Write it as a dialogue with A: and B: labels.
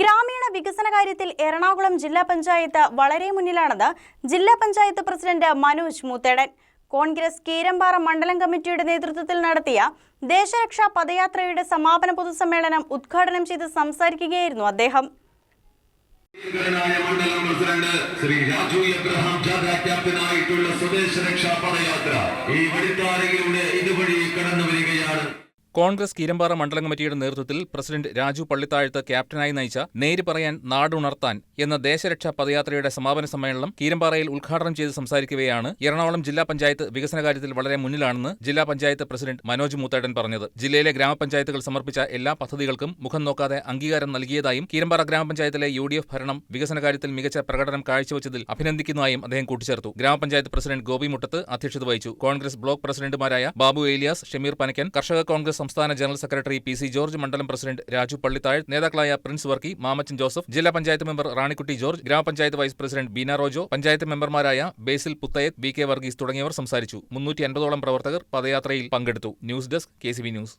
A: ഗ്രാമീണ വികസന കാര്യത്തിൽ എറണാകുളം ജില്ലാ പഞ്ചായത്ത് വളരെ മുന്നിലാണെന്ന് ജില്ലാ പഞ്ചായത്ത് പ്രസിഡന്റ് മനോജ് മൂത്തേടൻ. കോൺഗ്രസ് കീരമ്പാറ മണ്ഡലം കമ്മിറ്റിയുടെ നേതൃത്വത്തിൽ നടത്തിയ ദേശരക്ഷാ പദയാത്രയുടെ സമാപന പൊതുസമ്മേളനം ഉദ്ഘാടനം ചെയ്ത് സംസാരിക്കുകയായിരുന്നു അദ്ദേഹം.
B: സ്വദേശ രക്ഷാ പദയാത്ര ഈ വരികയാണ്
C: കോൺഗ്രസ് കീരമ്പാറ മണ്ഡലം കമ്മിറ്റിയുടെ നേതൃത്വത്തിൽ പ്രസിഡന്റ് രാജു പള്ളിത്താഴത്ത് ക്യാപ്റ്റനായി നയിച്ച നേര് പറയാൻ നാടുണർത്താൻ എന്ന ദേശരക്ഷാ പദയാത്രയുടെ സമാപന സമ്മേളനം കീരമ്പാറയിൽ ഉദ്ഘാടനം ചെയ്ത് സംസാരിക്കുകയാണ് എറണാകുളം ജില്ലാ പഞ്ചായത്ത് വികസന കാര്യത്തിൽ വളരെ മുന്നിലാണെന്ന് ജില്ലാ പഞ്ചായത്ത് പ്രസിഡന്റ് മനോജ് മൂത്തേടൻ പറഞ്ഞത്. ജില്ലയിലെ ഗ്രാമപഞ്ചായത്തുകൾ സമർപ്പിച്ച എല്ലാ പദ്ധതികൾക്കും മുഖം നോക്കാതെ അംഗീകാരം നൽകിയതായും കീരമ്പാറ ഗ്രാമപഞ്ചായത്തിലെ യു ഡി എഫ് ഭരണം വികസന കാര്യത്തിൽ മികച്ച പ്രകടനം കാഴ്ചവെച്ചതിൽ അഭിനന്ദിക്കുന്നതായും അദ്ദേഹം കൂട്ടിച്ചേർത്തു. ഗ്രാമപഞ്ചായത്ത് പ്രസിഡന്റ് ഗോപി മുട്ടത്ത് അധ്യക്ഷത വഹിച്ചു. കോൺഗ്രസ് ബ്ലോക്ക് പ്രസിഡന്റുമാരായ ബാബു ഏലിയാസ് ഷമീർ പനക്കൻ കർഷക കോൺഗ്രസ് സംസ്ഥാന general secretary P C George മണ്ഡലം പ്രസിഡന്റ് രാജു പള്ളിത്താഴ് നേതാക്കളായ പ്രിൻസ് വർക്കി മാമച്ചൻ ജോസഫ് ജില്ലാ പഞ്ചായത്ത് മെമ്പർ റാണിക്കുട്ടി ജോർജ് ഗ്രാമപഞ്ചായത്ത് വൈസ് പ്രസിഡന്റ് ബീന റോജോ പഞ്ചായത്ത് മെമ്പർമാരായ ബേസിൽ പുത്തയത്ത് വി കെ വർഗീസ് തുടങ്ങിയവർ സംസാരിച്ചു. മുന്നൂറ്റി അൻപതോളം പ്രവർത്തകർ പദയാത്രയിൽ പങ്കെടുത്തു. News desk K news.